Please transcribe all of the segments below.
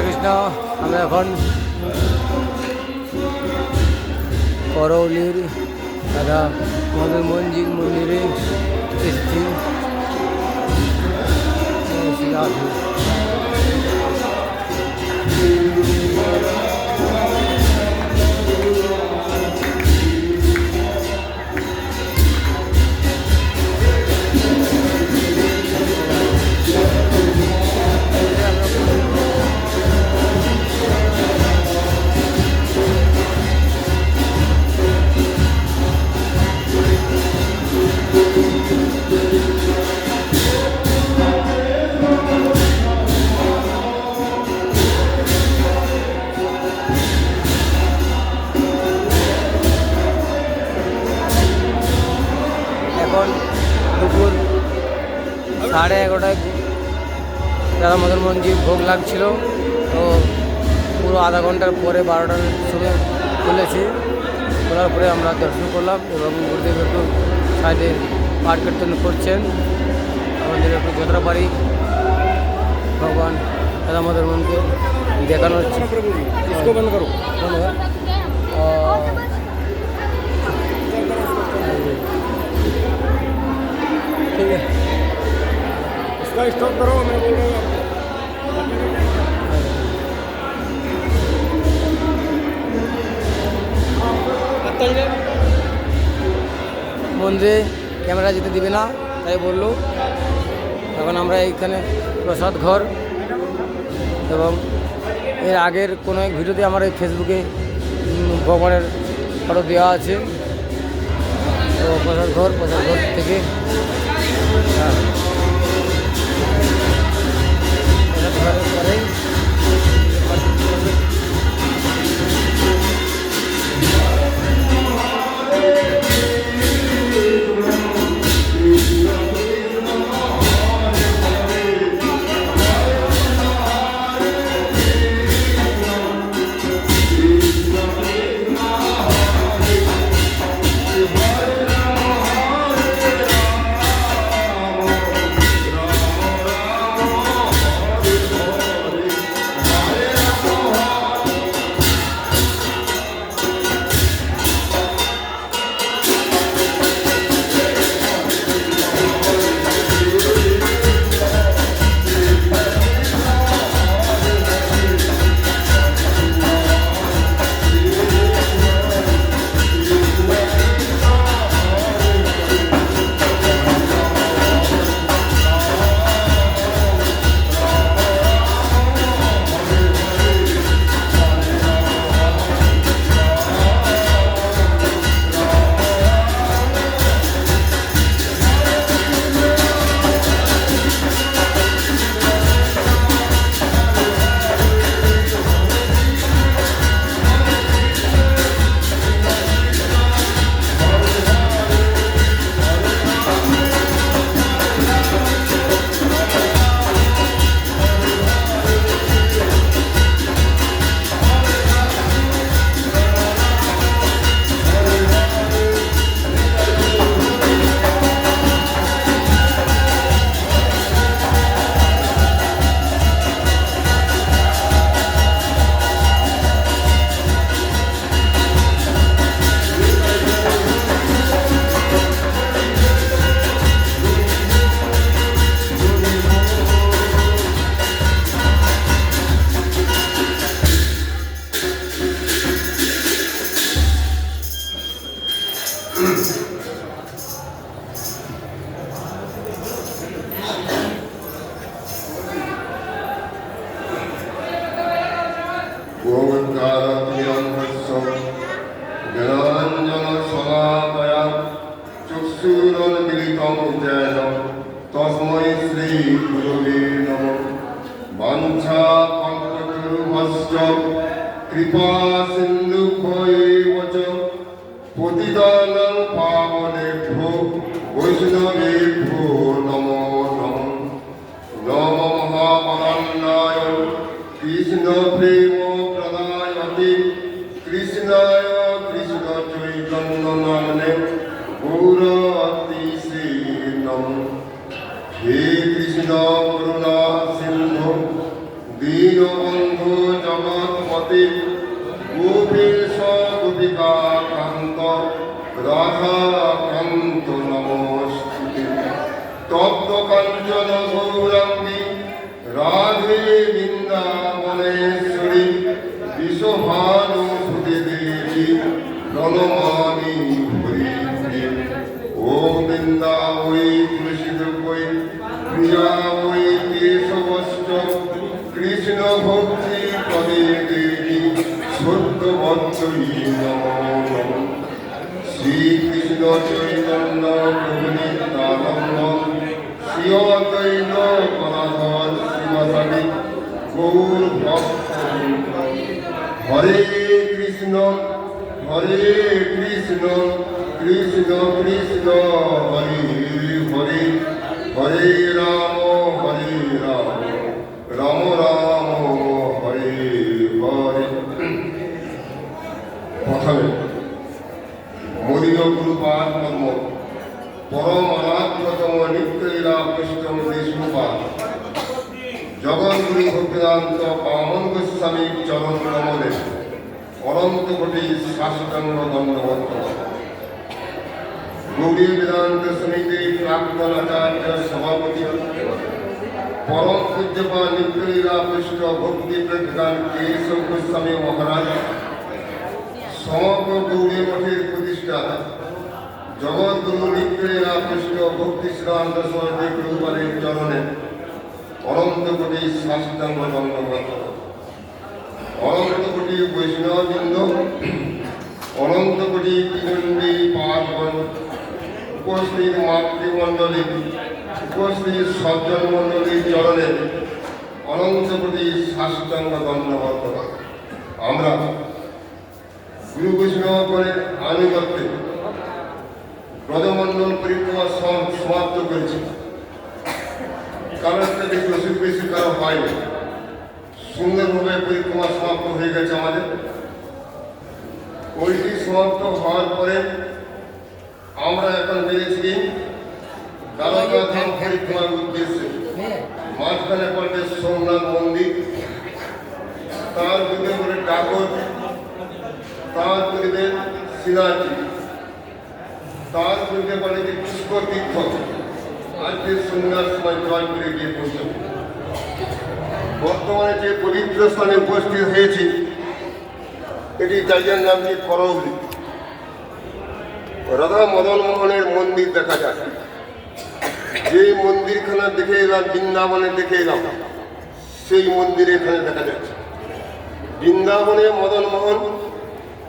হরে কৃষ্ণ আমরা এখন করৌলির দাদা মদন মঞ্জির মন্দিরে এসেছি Thank আসি। সাড়ে এগারোটায় দাদা মদন মঞ্জির ভোগ লাগছিল। তো পুরো আধা ঘণ্টার পরে বারোটার সময় খুলেছি। খোলার পরে আমরা দর্শন করলাম এবং গুরুদেব একটু সাইডে পাঠ কীর্তন করছেন। আমাদের একটু যতটা পারি ভগবান দাদা মদন মনকে দেখানো হচ্ছে বন্ধ ঠিক আছে। মন্দিরে ক্যামেরা যেতে দিবে না, তাই বলল। এখন আমরা এইখানে প্রসাদ ঘর এবং এর আগের কোনো এক ভিডিওতে আমার এই ফেসবুকে ভগবানের ফটো দেওয়া আছে। তো প্রসাদ ঘর প্রসাদ ঘর থেকে মহাবরণ্যায় কৃষ্ণ প্রেম প্রদায়তে কৃষ্ণায় কৃষ্ণ চৈতন্য নামনে গৌরতি শ্রী নম হে কৃষ্ণ করুণা সিন্ধু দীন দীনবন্ধু জগৎপতি গোপেশ গোপিকা কান্ত রাধা কান্ত নমস্তুতে। তপ্ত কাঞ্চন গৌরাঙ্গী রাধে বৃন্দাবনেশ্বরী বিশ্বভানুসুতে দেবী প্রণমামি হরি হরি। ওম বৃন্দা ওই তুলসীদ বই প্রিয়া ওই কেশবস্ত কৃষ্ণ ভক্তি পদে দেবী সত্য ভক্তই নম। শ্রীকৃষ্ণ চৈতন্য প্রভু নিত্যানন্দ শ্রী অদ্বৈত গদাধর শিবসামী গৌর ভক্ত হরে কৃষ্ণ হরে কৃষ্ণ কৃষ্ণ কৃষ্ণ, হরে হরে হরে রাম হরে রাম। রাম রাম, হরে হরে। প্রথমে মদীয় গুরুপাদ পরম অনাত্মতম নিত্যলীলা কৃষ্ণ বিষ্ণুপাদ জগৎগুরু ভক্তিদান্ত পামন গোস্বামী চরণ কমলে অনন্ত কোটি শাস্ত্রাঙ্গ দণ্ডবদ্ধ গৌরী বেদান্ত সমিতি প্রাক্তন আচার্য সভাপতি। পরম পূজ্যপা নিত্যলীলা কৃষ্ণ ভক্তি প্রজ্ঞান কেশব গোস্বামী মহারাজ। সমগ্র গৌরী মঠের প্রতিষ্ঠাতা জগৎগুরু নিত্যলীলা কৃষ্ণ ভক্তি শ্রীরান্ত সরদী গুরুপালের চরণে। অনন্ত কোটি শাস্ত্রাঙ্গ দণ্ডবদ্ধ অনন্ত কোটি বৈষ্ণববৃন্দ, অনন্ত কোটি পিণ্ডী পাঠগণ উপস্থিত মাতৃমণ্ডলী উপস্থিত সজ্জন মণ্ডলীর চরণে অনন্ত কোটি শাস্ত্রাঙ্গ দণ্ডবদ্ধ আমরা গুরু করে আনুগত্যে ব্রজমণ্ডল পরিক্রমা সমাপ্ত করেছি। কারোর থেকে বেশি বেশি কারও হয়নি। সুন্দরভাবে পরিক্রমা সমাপ্ত হয়ে গেছে আমাদের। ওইটি সমাপ্ত হওয়ার পরে আমরা এখন বেরিয়েছি দ্বারকা ধাম পরিক্রমার উদ্দেশ্যে। মাঝখানে পড়বে সোমনাথ মন্দির। তার দিকে করে ডাকর তার পূর্বে সিনাজি তার পূর্বে বলে যে পুষ্প তীর্থ আজকে সন্ধ্যার সময় জয় করে গিয়ে বর্তমানে যে পবিত্র স্থানে উপস্থিত হয়েছি, এটি জায়গার নাম কি? করৌলি। রাধা মদন মোহনের মন্দির দেখা যায়। যে মন্দিরখানা দেখে এলাম, বৃন্দাবনে দেখে এলাম, সেই মন্দির এখানে দেখা যাচ্ছে। বৃন্দাবনে মদন মোহন,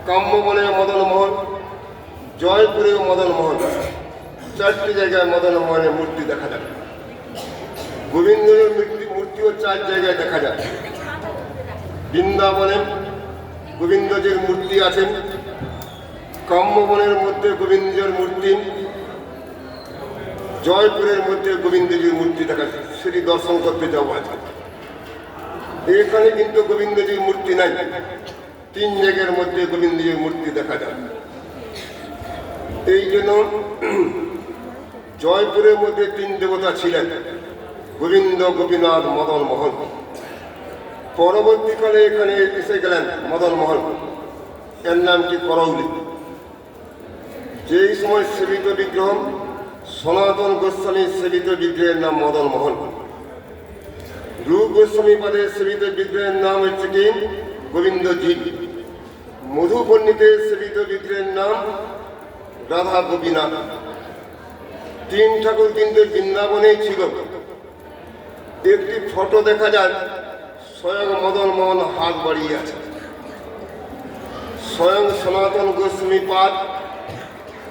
কাম্যবনে মদন মোহন জয়পুরে মদন মোহন। চারটি জায়গায় মদন মোহনের মূর্তি দেখা যায় গোবিন্দের মূর্তি মূর্তিও চার জায়গায় দেখা যায় বৃন্দাবনে গোবিন্দজির মূর্তি আছেন কাম্যবনের মধ্যে গোবিন্দের মূর্তি। জয়পুরের মধ্যে গোবিন্দজির মূর্তি দেখা সেটি দর্শন করতে যাব আজকে। এখানে কিন্তু গোবিন্দজির মূর্তি নাই। তিন জায়গার মধ্যে গোবিন্দজির মূর্তি দেখা যায় এই জন্য জয়পুরের মধ্যে তিন দেবতা ছিলেন গোবিন্দ, গোপীনাথ, মদন, মোহন। পরবর্তীকালে এখানে এসে গেলেন মদন, মোহন। এর নাম কি করৌলি? যেই সময় সেবিত বিগ্রহ সনাতন গোস্বামী সেবিত বিগ্রহের নাম মদন, মোহন। রূপ গোস্বামী পদে সেবিত বিগ্রহের নাম হচ্ছে কি? গোবিন্দজি মধু পণ্ডিতের সেবিত বিগ্রহের নাম রাধা গোপীনাথ। তিন ঠাকুর কিন্তু বৃন্দাবনেই ছিল। একটি ফটো দেখা যায়, স্বয়ং মদন মোহন হাত বাড়িয়ে আছে। স্বয়ং সনাতন গোস্বামী পাদ,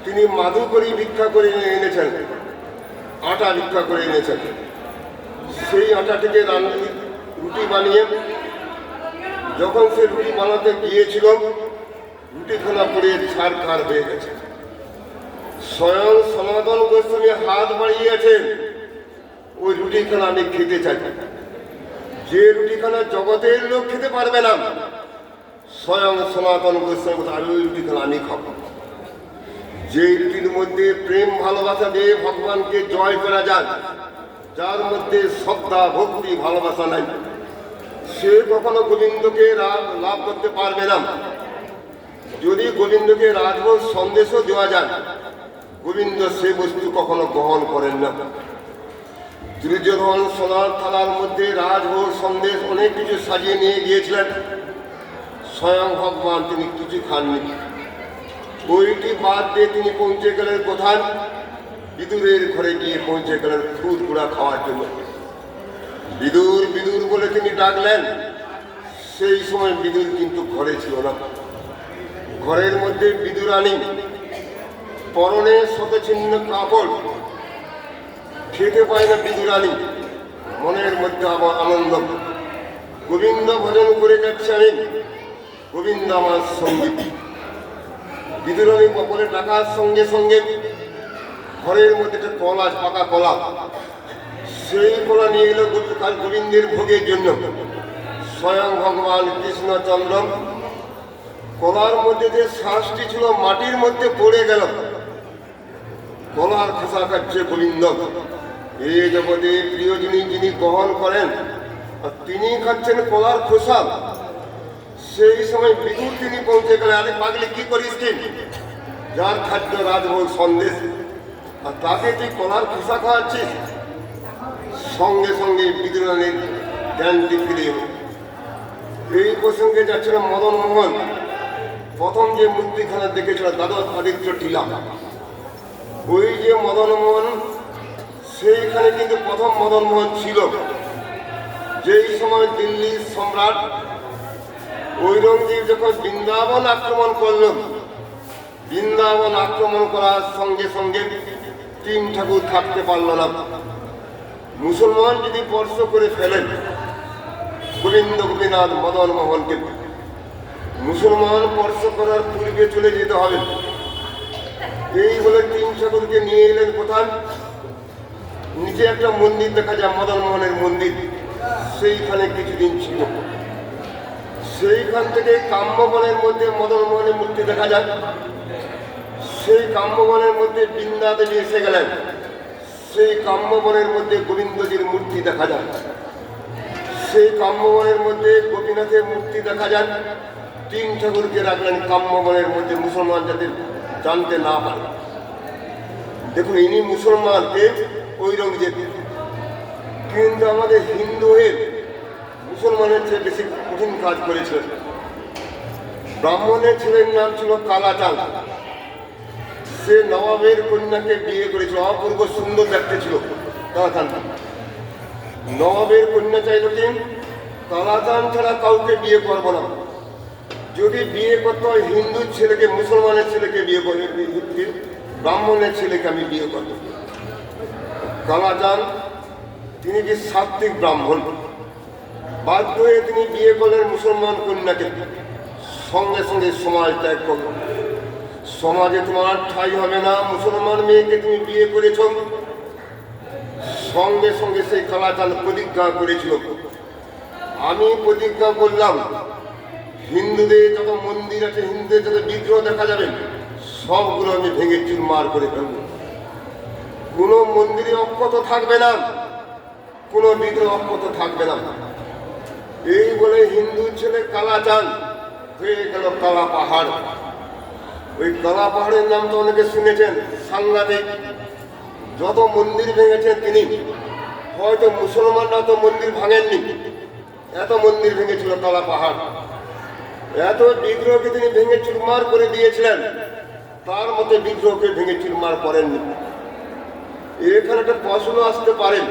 তিনি মাধুকরী ভিক্ষা করে এনেছেন, আটা ভিক্ষা করে এনেছেন। সেই আটা থেকে রান্না, রুটি বানিয়ে, যখন সে রুটি বানাতে গিয়েছিল রুটি রুটিখানা পড়ে ছাড় খার হয়ে গেছে। স্বয়ং সনাতন গোস্বামী হাত বাড়িয়েছেন ওই রুটিখানা আমি খেতে চাই। যে রুটিখানা জগতের লোক খেতে পারবে না, স্বয়ং সনাতন গোস্বামী আমি ওই রুটিখানা আমি খাব। যে রুটির মধ্যে প্রেম, ভালোবাসা দিয়ে ভগবানকে জয় করা যায়, যার মধ্যে শ্রদ্ধা, ভক্তি, ভালোবাসা নাই, সে কখনো গোবিন্দকে লাভ করতে পারবে না। যদি গোবিন্দকে রাজভোগ সন্দেশও দেওয়া যায় গোবিন্দ সে বস্তু কখনো গ্রহণ করেন না। দুর্যোধন সোনার থালার মধ্যে রাজভোগ সন্দেশ অনেক কিছু সাজিয়ে নিয়ে গিয়েছিলেন। স্বয়ং ভগবান তিনি কিছু খাননি। বইটি বাদ দিয়ে তিনি পৌঁছে গেলেন কোথায়? বিদুরের ঘরে গিয়ে পৌঁছে গেলেন খুদ গুঁড়া খাওয়ার জন্য। বিদুর বিদুর বলে তিনি ডাকলেন। সেই সময় বিদুর কিন্তু ঘরে ছিল না। ঘরের মধ্যে বিদুরানি পরনে শতচিহ্ন কাপড়। খেতে পায় না বিদুরানি মনের মধ্যে আমার আনন্দ। গোবিন্দ ভজন করে যাচ্ছে আমি গোবিন্দ আমার সংগীত বিদুরানি বপরে ডাকার সঙ্গে সঙ্গে। ঘরের মধ্যে একটা কলা, পাকা কলা। সেই কলা নিয়ে এলো কাল গোবিন্দের ভোগের জন্য। স্বয়ং ভগবান কৃষ্ণচন্দ্র। কলার মধ্যে যে শ্বাসটি ছিল, মাটির মধ্যে পড়ে গেল। কলার খোসা খাচ্ছে গোবিন্দ এই জগতে প্রিয় যিনি যিনি গ্রহণ করেন, আর তিনি খাচ্ছেন কলার খোসা। সেই সময় বিদুর তিনি পৌঁছে গেলেন, আরে পাগলে, কি করিস কি? যার খাদ্য রাজভোগ সন্দেশ, আর তাকে তুই কলার খোসা খাওয়াচ্ছিস? সঙ্গে সঙ্গে বিদ্রোহের জ্ঞানটি ফিরে। এই প্রসঙ্গে যাচ্ছিল মদন মোহন প্রথম যে মূর্তিখানা দেখেছিল, দ্বাদশ আদিত্য টিলা। ওই যে মদন মোহন, সেইখানে কিন্তু প্রথম মদন মোহন ছিল। যেই সময় দিল্লির সম্রাট ঔরঙ্গজেব যখন বৃন্দাবন আক্রমণ করল বৃন্দাবন আক্রমণ করার সঙ্গে সঙ্গে তিন ঠাকুর থাকতে পারল না। মুসলমান যদি স্পর্শ করে ফেলেন, গোবিন্দ গোপীনাথ মদন মোহনকে, মুসলমান স্পর্শ করার পূর্বে চলে যেতে হবে। এই বলে তিন ঠাকুরকে নিয়ে এলেন কোথায় নিচে একটা মন্দির দেখা যায়, মদন মোহনের মন্দির। সেইখানে কিছুদিন ছিল। সেইখান থেকে কাম্যবনের মধ্যে মদন মোহনের মূর্তি দেখা যায়। সেই কাম্যবনের মধ্যে বৃন্দা দেবী এসে গেলেন। সেই কাম্যবনের মধ্যে গোবিন্দজির মূর্তি দেখা যায়। সেই কাম্যবনের মধ্যে গোপীনাথের মূর্তি দেখা যায়। তিন ঠাকুরকে রাখলেন কাম্যবনের মধ্যে মুসলমান যাতে জানতে না পারে। দেখুন, ইনি মুসলমান মুসলমানকে ঔরঙ্গজেব কিন্তু আমাদের হিন্দু হয়ে মুসলমানের চেয়ে বেশি কঠিন কাজ করেছিলেন। ব্রাহ্মণের ছেলের নাম ছিল কালাচাঁদ। সে নবাবের কন্যাকে বিয়ে করেছিল, অপূর্ব সুন্দর দেখতে ছিল কালাচান নবাবের কন্যা চাইল কি? কালাচান ছাড়া কাউকে বিয়ে করব না। যদি বিয়ে করতে হয়, হিন্দু ছেলেকে, মুসলমানের ছেলেকে বিয়ে করবে ব্রাহ্মণের ছেলেকে আমি বিয়ে করব। কালাচান তিনি কি সাত্বিক ব্রাহ্মণ? বাধ্য হয়ে তিনি বিয়ে করলেন মুসলমান কন্যাকে। সঙ্গে সঙ্গে সমাজ ত্যাগ করলেন সমাজে তোমার ঠাই হবে না, মুসলমান মেয়েকে তুমি বিয়ে করেছ। সঙ্গে সঙ্গে সেই কালাচান প্রতিজ্ঞা করেছিল। আমি প্রতিজ্ঞা করলাম হিন্দুদের যত মন্দির আছে, হিন্দুদের যত বিগ্রহ দেখা যাবে, সবগুলো আমি ভেঙে চুরমার করে ফেলব। কোনো মন্দিরে অক্ষত থাকবে না, কোনো বিগ্রহ অক্ষত থাকবে না। এই বলে হিন্দু ছেলে কালাচান হয়ে গেল কালা পাহাড়। ওই কালা পাহাড়ের নাম তো অনেকে শুনেছেন, সাংঘাতিক। যত মন্দির ভেঙেছেন তিনি, হয়তো মুসলমানরা তো মন্দির ভাঙেননি। এত মন্দির ভেঙেছিল কালা পাহাড়। এত বিগ্রহকে তিনি ভেঙে চুরমার করে দিয়েছিলেন, তার মতে বিগ্রহকে ভেঙে চুরমার করেননি। এখানে একটা প্রশ্ন আসতে পারেন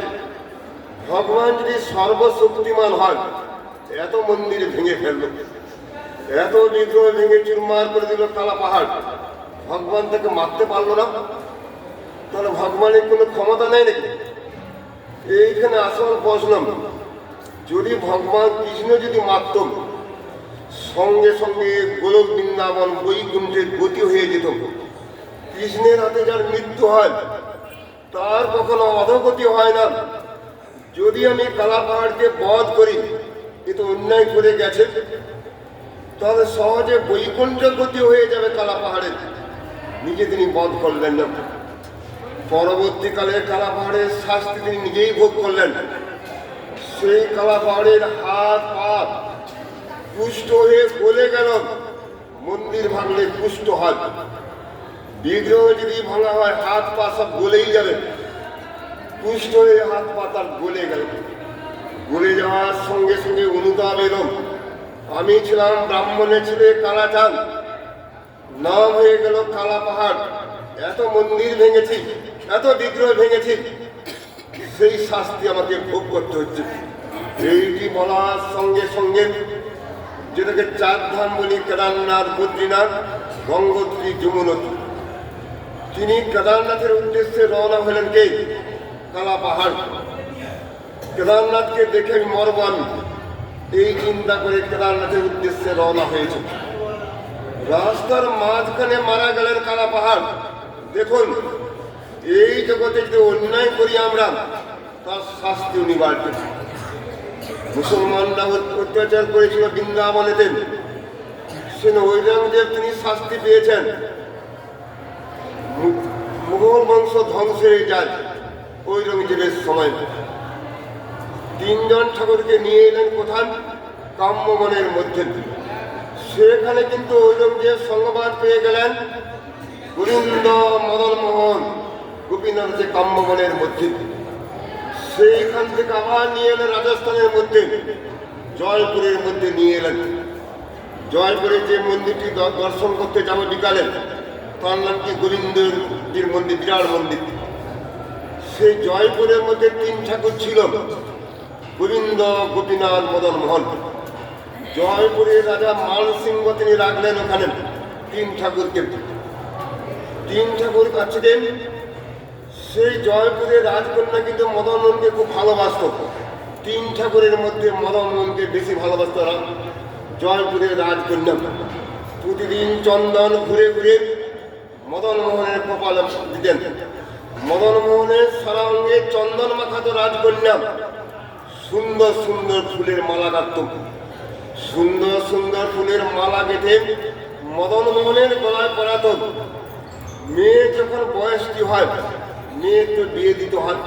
ভগবান যদি সর্বশক্তিমান হয়, এত মন্দির ভেঙে ফেলল, এত বিগ্রহ ভেঙে চুরমার করে দিল কালা পাহাড়, ভগবান তাকে মারতে পারল না? তাহলে ভগবানের কোনো ক্ষমতা নেই নাকি? এইখানে আসল প্রশ্ন, যদি ভগবান কৃষ্ণ যদি মারত সঙ্গে সঙ্গে গোলক বৃন্দাবন বৈকুণ্ঠের গতি হয়ে যেত। কৃষ্ণের হাতে যার মৃত্যু হয়, তার কখনো অধগতি হয় না। যদি আমি কালা পাহাড়কে বধ করি, এ তো অন্যায় করে গেছে। তাহলে সহজে বৈকুণ্ঠ গতি হয়ে যাবে কালা পাহাড়ের নিজে তিনি বধ করলেন না। পরবর্তীকালে কালা পাহাড়ের শাস্তি তিনি নিজেই ভোগ করলেন। সেই কালা পাহাড়ের হাত পা পুষ্ট হয়ে গলে গেল মন্দির ভাঙলে পুষ্ট হয়। বিগ্রহ যদি ভাঙা হয়, হাত পা সব গলেই যাবে। পুষ্ট হয়ে হাত পা তার গলে গেল। গলে যাওয়ার সঙ্গে সঙ্গে অনুতাপ এলো। আমি ছিলাম ব্রাহ্মণের ছেলে কালাচাঁদ। নাম হয়ে গেল কালা পাহাড়। এত মন্দির ভেঙেছি, এত বিগ্রহ ভেঙেছি, সেই শাস্তি আমাকে ভোগ করতে হচ্ছে। এইটি বলার সঙ্গে সঙ্গে যেটাকে চার ধাম বলি কেদারনাথ, বদ্রীনাথ, গঙ্গোত্রী যমুনতী তিনি কেদারনাথের উদ্দেশ্যে রওনা হলেন কে? কালা পাহাড়। কেদারনাথকে দেখে মরব আমি। এই চিন্তা করে কেদারনাথের উদ্দেশ্যে রওনা হয়েছে। রাস্তার মাঝখানে মারা গেলেন কালা পাহাড়। দেখুন, এই জগতে যদি অন্যায় করি আমরা, তার শাস্তি অনিবার্য মুসলমানরা অত্যাচার করেছিল বৃন্দাবনেতে সে ঐরঙ্গজেব তিনি শাস্তি পেয়েছেন। মুঘল বংশ ধ্বংস হয়ে যায় ঔরঙ্গজেবের সময়। তিনজন ঠাকুরকে নিয়ে এলেন কোথায় কাম্যমনের মধ্যে। সেখানে কিন্তু ঔরঙ্গজেব সংবাদ পেয়ে গেলেন গোবিন্দ মদন মোহন যে কাম্যমনের মধ্যে। সেইখান থেকে আবার নিয়ে এলেন রাজস্থানের মধ্যে, জয়পুরের মধ্যে নিয়ে এলেন। জয়পুরে যে মন্দিরটি দর্শন করতে যাব বিকালে, তার নাম কি গোবিন্দজির মন্দির বিরাট মন্দির। সেই জয়পুরের মধ্যে তিন ঠাকুর ছিল, গোবিন্দ, গোপীনাথ, মদন মোহন। জয়পুরের রাজা মাল সিংহ তিনি রাখলেন ওখানে, তিন ঠাকুরকে। তিন ঠাকুর কাছে সেই জয়পুরের রাজকন্যা কিন্তু মদন মোহনকে খুব ভালোবাসত। তিন ঠাকুরের মধ্যে মদন মোহনকে বেশি ভালোবাসত জয়পুরের রাজকন্যা। প্রতিদিন চন্দন ঘুরে ঘুরে মদন মোহনের কপালে দিতেন। মদন মোহনের সারা অঙ্গে চন্দন মাখাত রাজকন্যা। সুন্দর সুন্দর ফুলের মালা কাটত সুন্দর সুন্দর ফুলের মালা গেঁথে মদন মোহনের গলায় পরাত। মেয়ে যখন বয়সটি হয় মেয়েকে বিয়ে দিতে হয়।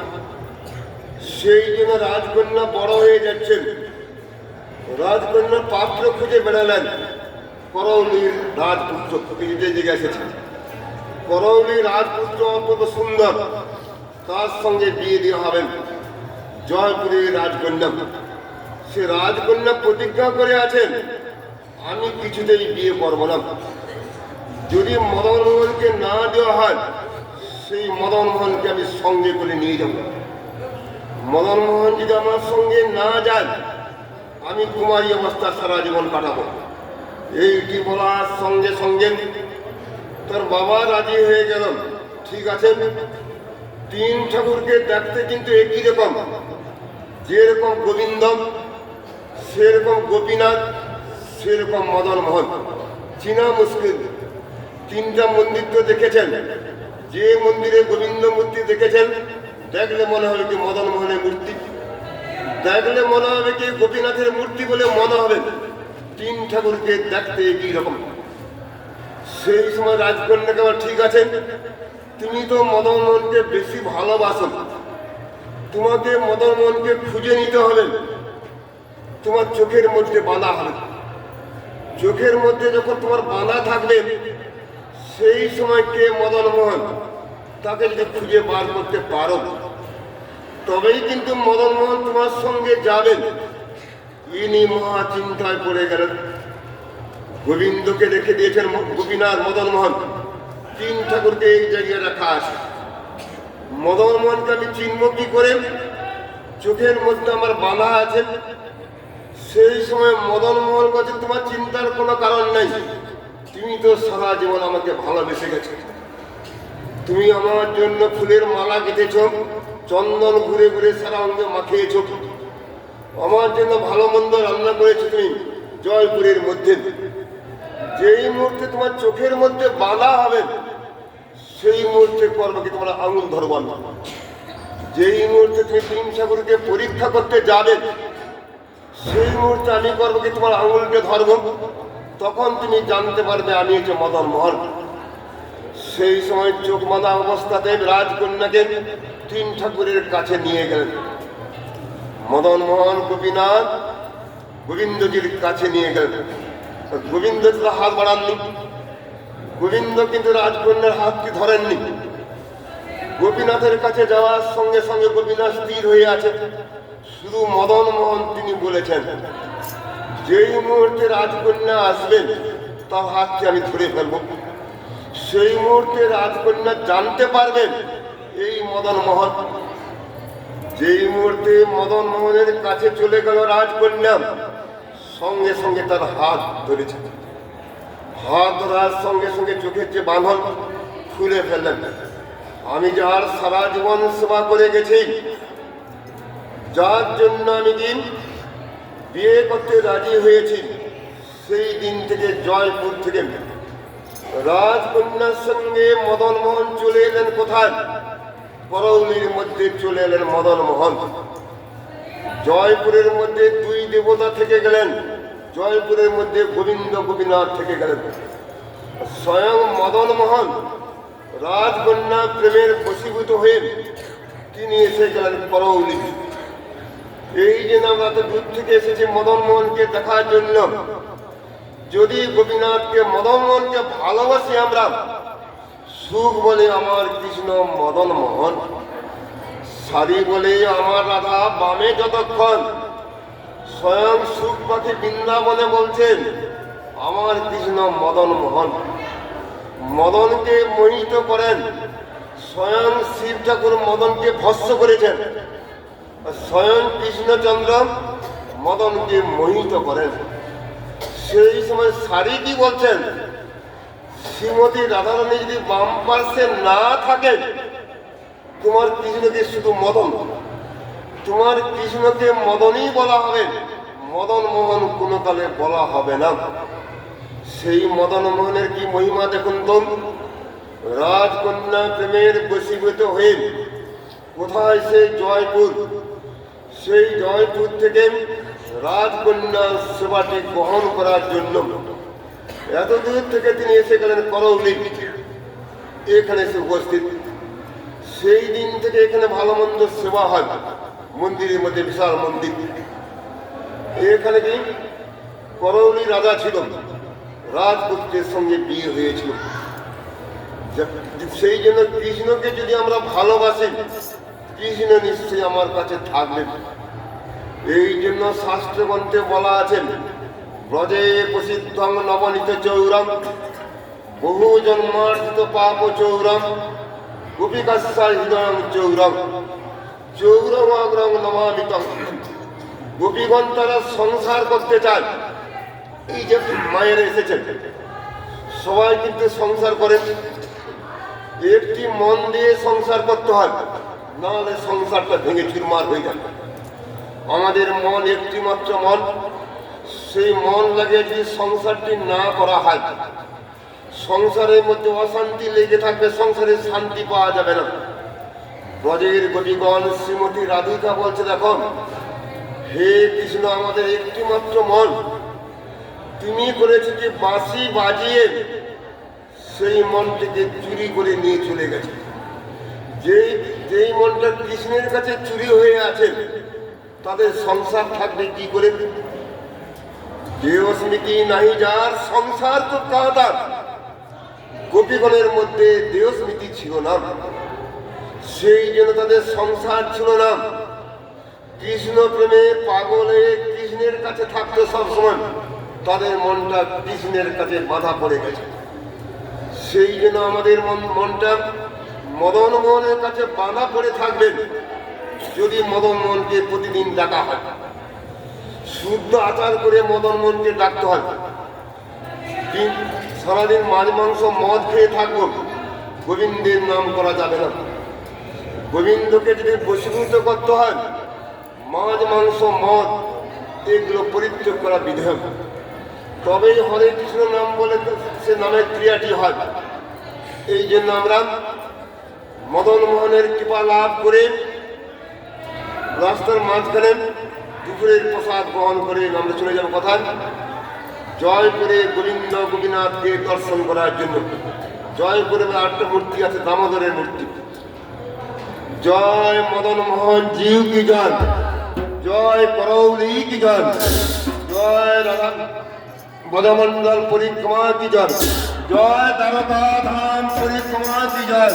সেই জন্য রাজকন্যা বড় হয়ে যাচ্ছেন। রাজকন্যা পাত্র খুঁজে বেড়ালেন। করৌলির রাজপুত্র জেগে এসেছে করৌলি রাজপুত্র অত্যন্ত সুন্দর। তার সঙ্গে বিয়ে দিয়ে হবেন। জয়পুরের রাজকন্যা। সে রাজকন্যা প্রতিজ্ঞা করে আছেন, আমি কিছুতেই বিয়ে করব না। যদি মদন মোহনকে না দেওয়া হয় সেই মদন মোহনকে আমি সঙ্গে করে নিয়ে যাব। মদন মোহন যদি আমার সঙ্গে না যায়, আমি কুমারী অবস্থা সারা জীবন কাটাবো। এইটি বলার সঙ্গে সঙ্গে তার বাবা রাজি হয়ে গেল। ঠিক আছে, তিন ঠাকুরকে দেখতে কিন্তু একই রকম। যেরকম গোবিন্দ সেরকম গোপীনাথ, সেরকম মদন মোহন। চিনা মুশকিল। তিনটা মন্দির তো দেখেছেন। যে মন্দিরে গোবিন্দ মূর্তি দেখেছেন, দেখলে মনে হবে কি মদন মোহনের মূর্তি। দেখলে মনে হবে কি গোপীনাথের মূর্তি বলে মনে হবে। তিন ঠাকুরকে দেখতে একই রকম। সেই সময় রাজকন্যাকে আবার ঠিক আছে, তুমি তো মদন মোহনকে বেশি ভালোবাসো। তোমাকে মদন মোহনকে খুঁজে নিতে হবে। তোমার চোখের মধ্যে বাঁধা হবে। চোখের মধ্যে যখন তোমার বাঁধা থাকবে সেই সময় কে মদন মোহন? তাকে যদি খুঁজে বার করতে পারো। তবেই কিন্তু মদন মোহন তোমার সঙ্গে যাবেন। ইনি মহা চিন্তায় পড়ে গেলেন। গোবিন্দকে রেখে দিয়েছেন গোপীনাথ মদন মোহন। তিন ঠাকুরকে এই জায়গায় রাখা আছে। মদন মোহনকে আমি চিনব কি করে? চোখের মধ্যে আমার বাঁধা আছে। সেই সময় মদন মোহন কাছে তোমার চিন্তার কোনো কারণ নাই। তুমি তো সারা জীবন আমাকে ভালোবেসে গেছো। তুমি আমার জন্য ফুলের মালা গেঁথেছ চন্দন ঘুরে ঘুরে সারা অঙ্গে মাখিয়েছ। আমার জন্য ভালো মন্দ রান্না করেছ তুমি জয়পুরের মধ্যে। যেই মুহূর্তে তোমার চোখের মধ্যে বাধা হবে, সেই মুহূর্তে কর্মকে তোমার আঙুল ধরব না। যেই মুহূর্তে তুমি তিন ঠাকুরকে পরীক্ষা করতে যাবে, সেই মুহূর্তে আমি করব কি তোমার আঙুলকে ধরব। তখন তুমি জানতে পারবে আমি হচ্ছে মদন মোহন। সেই সময় চোখ বাঁধা অবস্থাতে রাজকন্যাকে তিন ঠাকুরের কাছে নিয়ে গেলেন। মদন মোহন গোপীনাথ গোবিন্দজির কাছে নিয়ে গেলেন। গোবিন্দ হাত বাড়াননি। গোবিন্দ কিন্তু রাজকন্যার হাতকে ধরেননি। গোপীনাথের কাছে যাওয়ার সঙ্গে সঙ্গে গোপীনাথ স্থির হয়ে আছে শুধু মদন মোহন তিনি বলেছেন যেই মুহূর্তে রাজকন্যা আসবেন, তার হাতকে আমি ধরে ফেলব। সেই মুহূর্তে রাজকন্যা জানতে পারবেন এই মদন মোহন। যেই মুহূর্তে মদন মোহনের কাছে চলে গেল রাজকন্যা, সঙ্গে সঙ্গে তার হাত ধরেছে। হাত ধরার সঙ্গে সঙ্গে চোখের যে বাঁধন, খুলে ফেললেন। আমি যার সারা জীবন সেবা করে গেছি, যার জন্য আমি দিন বিয়ে করতে রাজি হয়েছি সেই দিন থেকে জয়পুর থেকে। রাজকন্যার সঙ্গে মদন মোহন চলে এলেন কোথায়? করৌলির মধ্যে চলে এলেন মদন মোহন জয়পুরের মধ্যে দুই দেবতা থেকে গেলেন, জয়পুরের মধ্যে গোবিন্দ গোপীনাথ থেকে গেলেন। স্বয়ং মদন মোহন রাজকন্যা প্রেমের বশীভূত হয়ে তিনি এসে গেলেন করৌলি এই যে আমরা তো দূর থেকে এসেছি মদন মোহনকে দেখার জন্য। যদি গোপীনাথকে মদন মোহনকে ভালোবাসি আমরা, সুখ বলে আমার কৃষ্ণ মদন মোহন সারি বলে আমার রাধা বামে যতক্ষণ, স্বয়ং সুখ পাখি বৃন্দাবনে বলছেন আমার কৃষ্ণ মদন মোহন মদনকে মোহিত করেন, স্বয়ং শিব ঠাকুর মদনকে ভস্য করেছেন। স্বয়ং কৃষ্ণচন্দ্র মদনকে মোহিত করেন। সেই সময় সারি কি বলছেন? শ্রীমতী রাধারানী যদি বাম পার্শ্বে না থাকেন, তোমার কৃষ্ণকে শুধু মদন। তোমার কৃষ্ণকে মদনই বলা হবে। মদন মোহন কোনো কালে বলা হবে না। সেই মদন মোহনের কি মহিমা দেখুন তো? রাজকন্যা প্রেমের বশীভূত হয়ে কোথায় সে জয়পুর? সেই জয়পুর থেকে রাজকন্যা সেবাটি গ্রহণ করার জন্য এত দূর থেকে তিনি এসে গেলেন করৌলি। এখানে এসে উপস্থিত। সেই দিন থেকে এখানে ভালো মন্দ সেবা হয়। মন্দিরের মধ্যে বিশাল মন্দির। এখানে কি? করৌলি রাজা ছিল রাজপুত্রের সঙ্গে বিয়ে হয়েছিল। সেই জন্য কৃষ্ণকে যদি আমরা ভালোবাসি কৃষ্ণ নিশ্চয়ই আমার কাছে থাকবেন এই জন্য শাস্ত্রগ্রন্থে বলা আছে, ব্রজে প্রসিদ্ধং নবনীত চৌরম বহু জন্মার্জিত পাপ চৌরম গোপিকাশা হৃদয় চৌরম চৌরম অগ্রম নমামিতম গোপীগণ তারা সংসার করতে চায় এই যে মায়ের এসেছেন, সবাই কিন্তু সংসার করেন। একটি মন দিয়ে সংসার করতে হয়। নাহলে সংসারটা ভেঙে চুরমার হয়ে যাবে। আমাদের মন একটি মাত্র মন, সেই মন লাগে যে সংসারটি না করা হয়। সংসারের মধ্যে অশান্তি লেগে থাকবে সংসারে শান্তি পাওয়া যাবে না। ব্রজের গোপীগণ শ্রীমতী রাধিকা বলছে, দেখো, হে কৃষ্ণ, আমাদের একটি মাত্র মন, তুমি করেছে যে বাঁশি বাজিয়ে সেই মনটিকে চুরি করে নিয়ে চলে গেছে। যেই যেই মনটা কৃষ্ণের কাছে চুরি হয়ে আছে, তাদের সংসার থাকবে কি করে? দেহ স্মৃতি নাহি যার, সংসার তো কাদার গোপীগণের মধ্যে দেহ স্মৃতি ছিল না। সেই জন্য তাদের সংসার ছিল না। কৃষ্ণ প্রেমে পাগলে কৃষ্ণের কাছে থাকতো সবসময়। তাদের মনটা কৃষ্ণের কাছে বাধা পড়ে গেছে। সেই জন্য আমাদের মন- মনটা মদন মোহনের কাছে বাধা পড়ে থাকবেন, যদি মদন মোহনকে প্রতিদিন ডাকা হয়। শুদ্ধ আচার করে মদন মোহনকে ডাকতে হয়। দিন, সারাদিন মাছ, মাংস, মদ খেয়ে থাকব, গোবিন্দের নাম করা যাবে না। গোবিন্দকে যদি বশীভূত করতে হয়, মাছ, মাংস, মদ, এগুলো পরিত্যাগ করা বিধেয় তবেই হরে কৃষ্ণ নাম বলে সে নামের ক্রিয়াটি হয়। এই জন্য আমরা মদন মোহনের কৃপা লাভ করে রাস্তার মাঝখানে দুপুরের প্রসাদ গ্রহণ করে আমরা চলে যাব কোথায়? জয়পুরে গোবিন্দ গোপীনাথকে দর্শন করার জন্য। জয়পুরে আটটা মূর্তি আছে, দামোদরের মূর্তি। জয় মদন মোহন জিউ কি জয় জয় করৌলি কি জয় জয় রাধা বদমন্ডল পরিক্রমা কি জয় জয় দ্বারকা ধাম পরিক্রমা কি জয়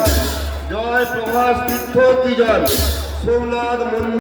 জয় প্রভাস তীর্থ কি জয় সোমনাথ মন্দির।